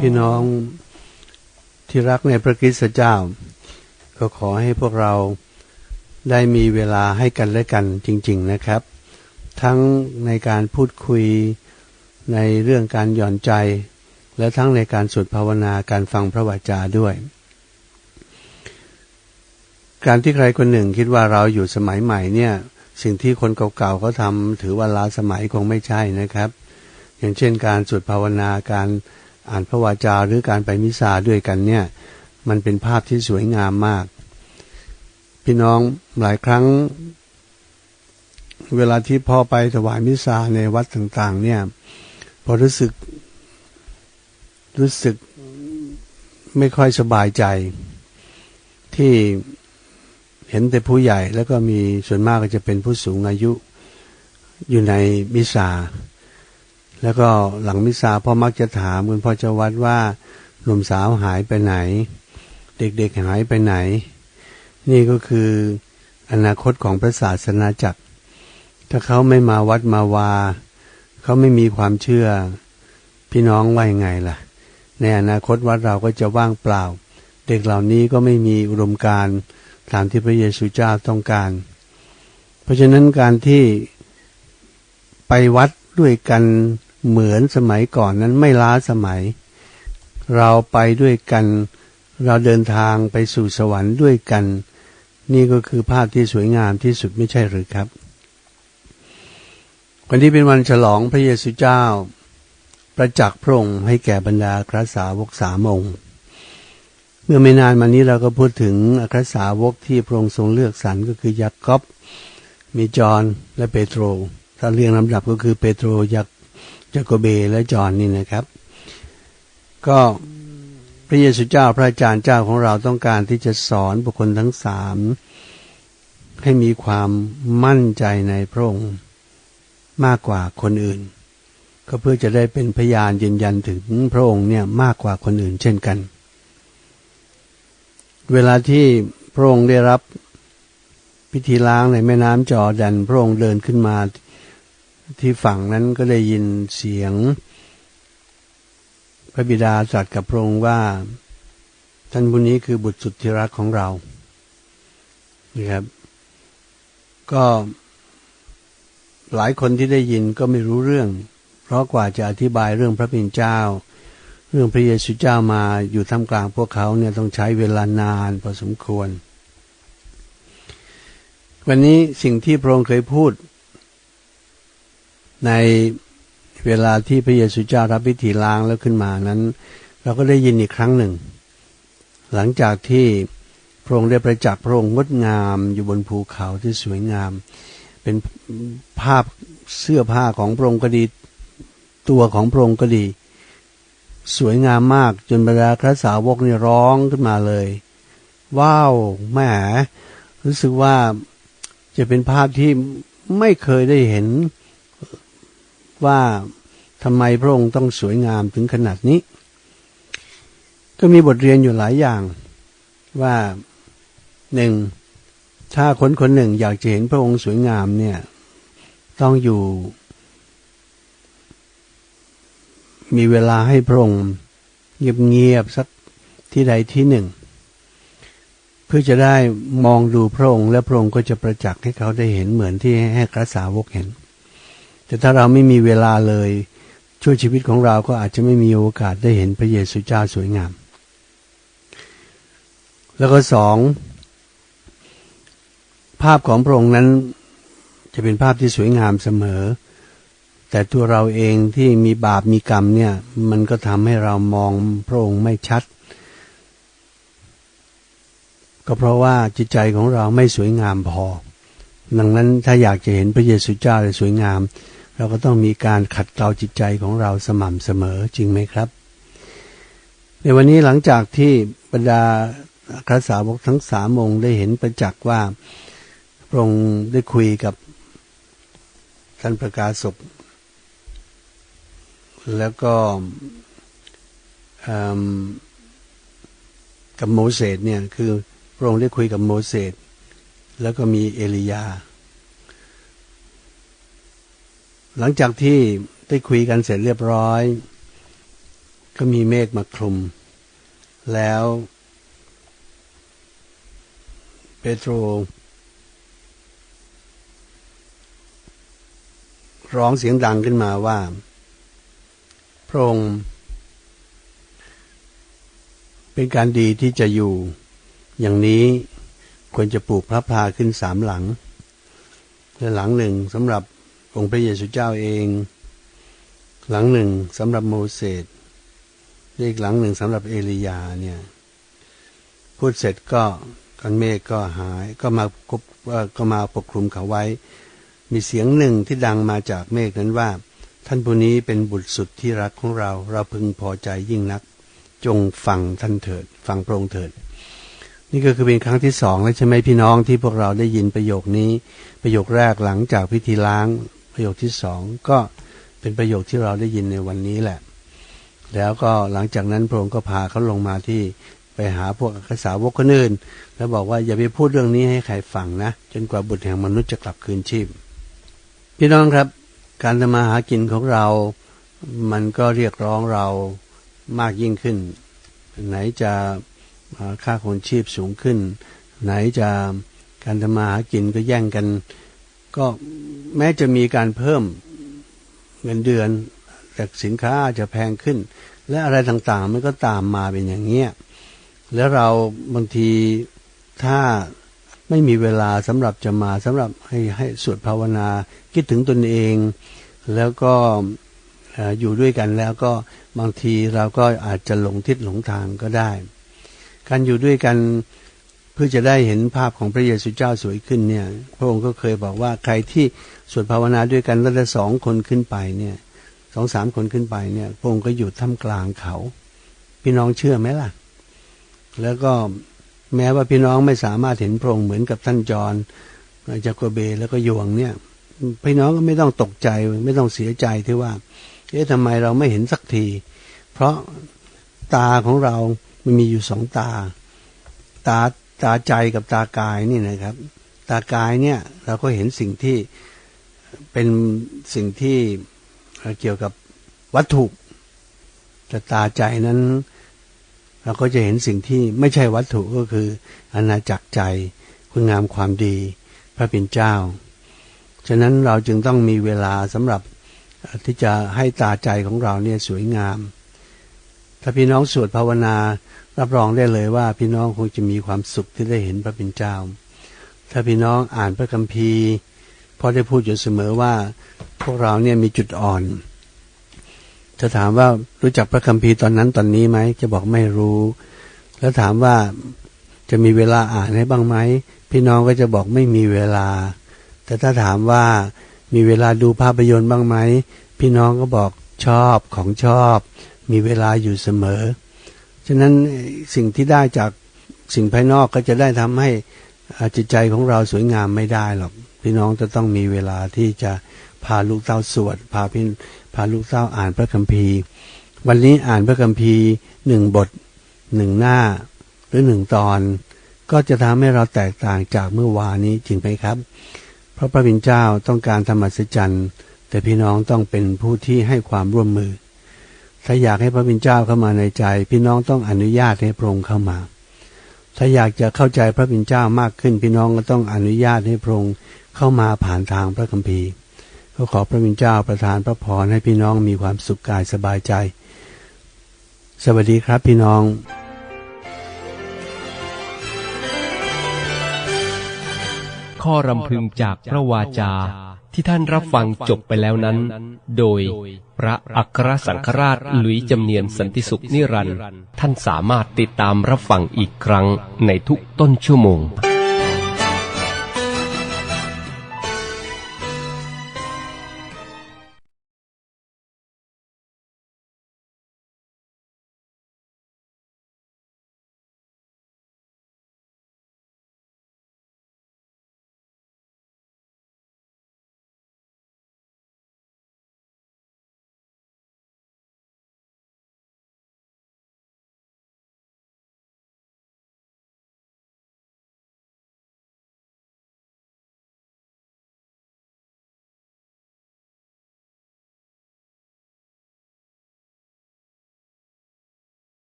พี่น้องที่รักในพระคริสตเจ้า ก็ขอให้พวกเราได้มีเวลาให้กันและกันจริง ๆนะครับ ทั้งในการพูดคุยในเรื่องการหย่อนใจ และทั้งในการสวดภาวนาการฟังพระวจาด้วย การที่ใครคนหนึ่งคิดว่าเราอยู่สมัยใหม่เนี่ย สิ่งที่คนเก่าๆเขาทำถือว่าล้าสมัยคงไม่ใช่นะครับ อย่างเช่นการสวดภาวนาการ อ่านพระวจาหรือการไปมิสซาด้วยกันเนี่ย มันเป็นภาพที่สวยงามมาก พี่น้องหลายครั้ง เวลาที่พ่อไปถวายมิสซาในวัดต่างๆ เนี่ย พอรู้สึก รู้สึกไม่ค่อยสบายใจ ที่เห็นแต่ผู้ใหญ่แล้วก็มีส่วนมากก็จะเป็นผู้สูงอายุอยู่ในมิสซา แล้วก็หลังมิสซาพ่อมักจะถามคุณพ่อเจ้าวัดว่าหนุ่มสาวหายไปไหน เด็กๆหายไปไหน นี่ก็คืออนาคตของพระศาสนาจักร ถ้าเขาไม่มาวัดมาวา เขาไม่มีความเชื่อ พี่น้องว่ายังไงล่ะ ในอนาคตวัดเราก็จะว่างเปล่า เด็กเหล่านี้ก็ไม่มีอุดมการณ์ตามที่พระเยซูเจ้าต้องการ เพราะฉะนั้นการที่ไปวัดด้วยกัน เหมือนสมัยก่อนนั้นไม่ล้าสมัย เราไปด้วยกัน เราเดินทางไปสู่สวรรค์ด้วยกัน นี่ก็คือภาพที่สวยงามที่สุดไม่ใช่หรือครับ วันนี้เป็นวันฉลองพระเยซูเจ้า ประจักษ์พระองค์ให้แก่บรรดาคราสาวกสามองค์เมื่อไม่นานมานี้เราก็พูดถึงอัครสาวกที่พระองค์ทรงเลือกสรรก็คือยากอบมีจอห์นและเปโตรถ้าเรียงลำดับก็คือเปโตรยาก ยากเบและจอห์นนี่นะครับ ก็พระเยซูเจ้าพระอาจารย์เจ้าของเราต้องการที่จะสอนบุคคลทั้งสามให้มีความมั่นใจในพระองค์มากกว่าคนอื่น ก็เพื่อจะได้เป็นพยานยืนยันถึงพระองค์เนี่ยมากกว่าคนอื่นเช่นกัน เวลาที่พระองค์ได้รับพิธีล้างในแม่น้ำจอร์แดนพระองค์เดินขึ้นมา ที่ฝั่งนั้นก็ได้ยินเสียง พระบิดาตรัสกับพระองค์ว่า ท่านผู้นี้คือบุตรสุดที่รักของเรานะครับ ก็หลายคนที่ได้ยินก็ไม่รู้เรื่อง เพราะกว่าจะอธิบายเรื่องพระเป็นเจ้า เรื่องพระเยซูเจ้ามาอยู่ท่ามกลางพวกเขาเนี่ยต้องใช้เวลานานพอสมควร วันนี้สิ่งที่พระองค์เคยพูด ในเวลาที่พระเยซูเจ้ารับพิธีล้างแล้วขึ้นมานั้น เราก็ได้ยินอีกครั้งหนึ่ง หลังจากที่พระองค์ได้ประจักษ์พระองค์งดงามอยู่บนภูเขาที่สวยงาม เป็นภาพเสื้อผ้าของพระองค์ก็ดีตัวของพระองค์ก็ดี สวยงามมากจนบรรดาคระสาวกนี่ร้องขึ้นมาเลย ว้าวแหมรู้สึกว่าจะเป็นภาพที่ไม่เคยได้เห็น ว่าทำไมพระองค์ต้องสวยงามถึงขนาดนี้ ก็มีบทเรียนอยู่หลายอย่างว่าหนึ่งถ้าคนคนหนึ่งอยากจะเห็นพระองค์สวยงามเนี่ย ต้องอยู่ มีเวลาให้พระองค์เงียบๆสักที่ใดที่หนึ่ง เพื่อจะได้มองดูพระองค์และพระองค์ก็จะประจักษ์ให้เขาได้เห็นเหมือนที่ให้กระสาวกเห็น แต่ถ้าเราไม่มีเวลาเลย ช่วยชีวิตของเราก็อาจจะไม่มีโอกาสได้เห็นพระเยซูเจ้าสวยงาม แล้วก็สองภาพของพระองค์นั้นจะเป็นภาพที่สวยงามเสมอ แต่ตัวเราเองที่มีบาปมีกรรมเนี่ย มันก็ทำให้เรามองพระองค์ไม่ชัด ก็เพราะว่าจิตใจของเราไม่สวยงามพอ ดังนั้นถ้าอยากจะเห็นพระเยซูเจ้าสวยงาม เราก็ต้องมีการขัดเกลาจิตใจของเราสม่ำเสมอจริงไหมครับ ในวันนี้หลังจากที่บรรดาครสาวกทั้งสามองค์ได้เห็นประจักษ์ว่าพระองค์ได้คุยกับท่านประกาศพแล้วก็กับโมเสสเนี่ยคือพระองค์ได้คุยกับโมเสส แล้วก็มีเอลียา หลังจากที่ได้คุยกันเสร็จเรียบร้อย ก็มีเมฆมาคลุม แล้วเปโตรร้องเสียงดังขึ้นมาว่า พระองค์เป็นการดีที่จะอยู่อย่างนี้ ควรจะปลูกพระพลาขึ้นสามหลังและหลังหนึ่งสำหรับองค์พระเยซูเจ้าเอง หลังหนึ่งสำหรับโมเสสอีกหลังหนึ่งสำหรับเอลียาเนี่ยพูดเสร็จก็ก้อนเมฆก็หายก็มาก็มาปกคลุมเขาไว้ มีเสียงหนึ่งที่ดังมาจากเมฆนั้นว่า ท่านผู้นี้เป็นบุตรสุดที่รักของเรา เราพึงพอใจยิ่งนัก จงฟังท่านเถิด ฟังพระองค์เถิด นี่ก็คือเป็นครั้งที่สองแล้วใช่ไหมพี่น้องที่พวกเราได้ยินประโยคนี้ ประโยคแรกหลังจากพิธีล้าง ประโยคที่สองก็เป็นประโยคที่เราได้ยินในวันนี้แหละ แล้วก็หลังจากนั้นพระองค์ก็พาเขาลงมาที่ไปหาพวกอักษาวกคนอื่น แล้วบอกว่าอย่าไปพูดเรื่องนี้ให้ใครฟังนะ จนกว่าบุตรแห่งมนุษย์จะกลับคืนชีพ พี่น้องครับ การทำมาหากินของเรา มันก็เรียกร้องเรามากยิ่งขึ้น ไหนจะ ค่าของชีพสูงขึ้น ไหนจะการทำมาหากินก็แย่งกัน ก็แม้จะมีการเพิ่มเงินเดือน แต่สินค้าจะแพงขึ้น และอะไรต่างๆ มันก็ตามมาเป็นอย่างเงี้ยแล้วเราบางทีถ้าไม่มีเวลาสำหรับจะมาสำหรับให้ให้สวดภาวนาคิดถึงตนเอง แล้วก็อยู่ด้วยกันแล้วก็บางทีเราก็อาจจะหลงทิศหลงทางก็ได้ การอยู่ด้วยกันเพื่อจะได้เห็นภาพของพระเยซูเจ้าสวยขึ้นเนี่ย พระองค์ก็เคยบอกว่าใครที่สวดภาวนาด้วยกันแล้วจะสองคนขึ้นไปเนี่ยสองสามคนขึ้นไปเนี่ย พระองค์ก็อยู่ท่ามกลางเขา พี่น้องเชื่อไหมล่ะ แล้วก็แม้ว่าพี่น้องไม่สามารถเห็นพระองค์เหมือนกับท่านจรจากัวเบแล้วก็ยวงเนี่ยพี่น้องก็ไม่ต้องตกใจไม่ต้องเสียใจที่ว่าเอ๊ะทำไมเราไม่เห็นสักที เพราะตาของเรา มันมีอยู่สองตา ตาตาใจกับตากายนี่นะครับ ตากายเนี่ยเราก็เห็นสิ่งที่เป็นสิ่งที่เกี่ยวกับวัตถุแต่ตาใจนั้น เราก็จะเห็นสิ่งที่ไม่ใช่วัตถุก็คืออาณาจักรใจคุณงามความดีพระเป็นเจ้า ฉะนั้นเราจึงต้องมีเวลาสำหรับที่จะให้ตาใจของเราเนี่ยสวยงาม ถ้าพี่น้องสวดภาวนา รับรองได้เลยว่าพี่น้องคงจะมีความสุขที่ได้เห็นพระเป็นเจ้า ถ้าพี่น้องอ่านพระคัมภีร์พอได้พูดอยู่เสมอว่า พวกเราเนี่ยมีจุดอ่อนจะถามว่ารู้จักพระคัมภีร์ตอนนั้นตอนนี้ไหมจะบอกไม่รู้ แล้วถามว่าจะมีเวลาอ่านให้บ้างไหมพี่น้องก็จะบอกไม่มีเวลา แต่ถ้าถามว่ามีเวลาดูภาพยนตร์บ้างไหมพี่น้องก็บอกชอบของชอบ มีเวลาอยู่เสมอ ฉะนั้นสิ่งที่ได้จากสิ่งภายนอกก็จะได้ทำให้จิตใจของเราสวยงามไม่ได้หรอก พี่น้องจะต้องมีเวลาที่จะพาลูกเต้าสวด พาพี่พาลูกเต้าอ่านพระคัมภีร์ วันนี้อ่านพระคัมภีร์หนึ่งบทหนึ่งหน้า หรือหนึ่งตอน ก็จะทำให้เราแตกต่างจากเมื่อวานนี้จริงไหมครับ เพราะพระบิณเจ้าต้องการธรรมสัจจันแต่พี่น้องต้องเป็นผู้ที่ให้ความร่วมมือ ถ้าอยากให้พระบิณเจ้าเข้ามาในใจ พี่น้องต้องอนุญาตให้พระองค์เข้ามา ถ้าอยากจะเข้าใจพระบิณเจ้ามากขึ้น พี่น้องก็ต้องอนุญาตให้พระองค์เข้ามาผ่านทางพระคัมภีร์ก็ขอพระบิณเจ้าประทานพระพรให้พี่น้องมีความสุขกายสบายใจ สวัสดีครับพี่น้องข้อรำพึงจากพระวาจา ที่ท่านรับฟังจบไปแล้วนั้น โดยพระอัครสังฆราชหลุยจำเนียนสันติสุขนิรันดร์ท่านสามารถติดตามรับฟังอีกครั้งในทุกต้นชั่วโมง